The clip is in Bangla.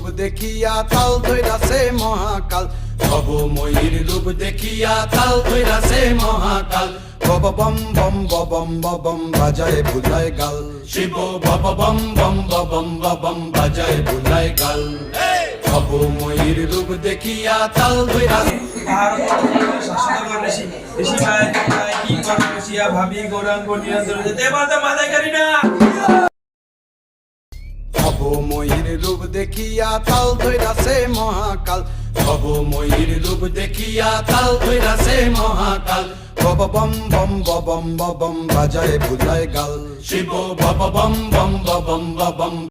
দেখিয়া তাল ধৈরাছে মহাকাল। ভব ময়ূর রূপ দেখিয়া তাল ধৈরাছে মহাকাল। বব বম বম ববম ববম বাজায় বুলায় গাল। শিব বব বম বম ববম ববম বাজায় বুলায় গাল। ভব ময়ূর রূপ দেখিয়া তাল ধৈরাছে মায়ের মায়ের কি বসিয়া ভাবি, গৌরাঙ্গ নিরন্তর যেতে পারতো মাথায় করি না ময়ূর রূপ দেখিয়া তাল ধৈরাছে মহাকাল। ভব ময়ূর রূপ দেখিয়া তাল ধৈরাছে মহাকাল। বব বম বম বম বম বাজায় বুলায় গাল। শিব বব বম বম বম ববম